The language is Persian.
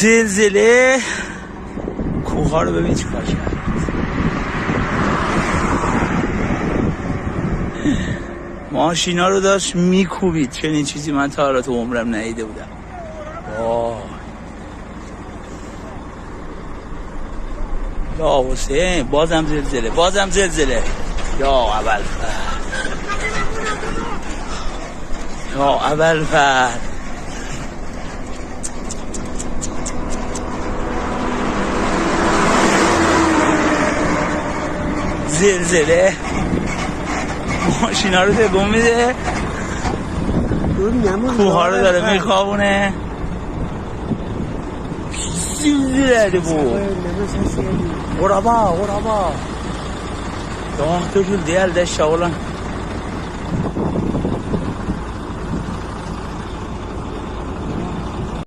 زلزله؟ کوه ها رو ببین چیکار کرد. ماشینا رو داشت میکوبید. چنین چیزی من تا حالا تو عمرم ندیده بودم. یا حسین بازم زلزله بازم زلزله. یا اول یا اول زلزله ماشینا رو تکون میده کوه ها رو داره میخوابونه زلزله bu Oraba, oraba. Ya tuh dia ada syawalan.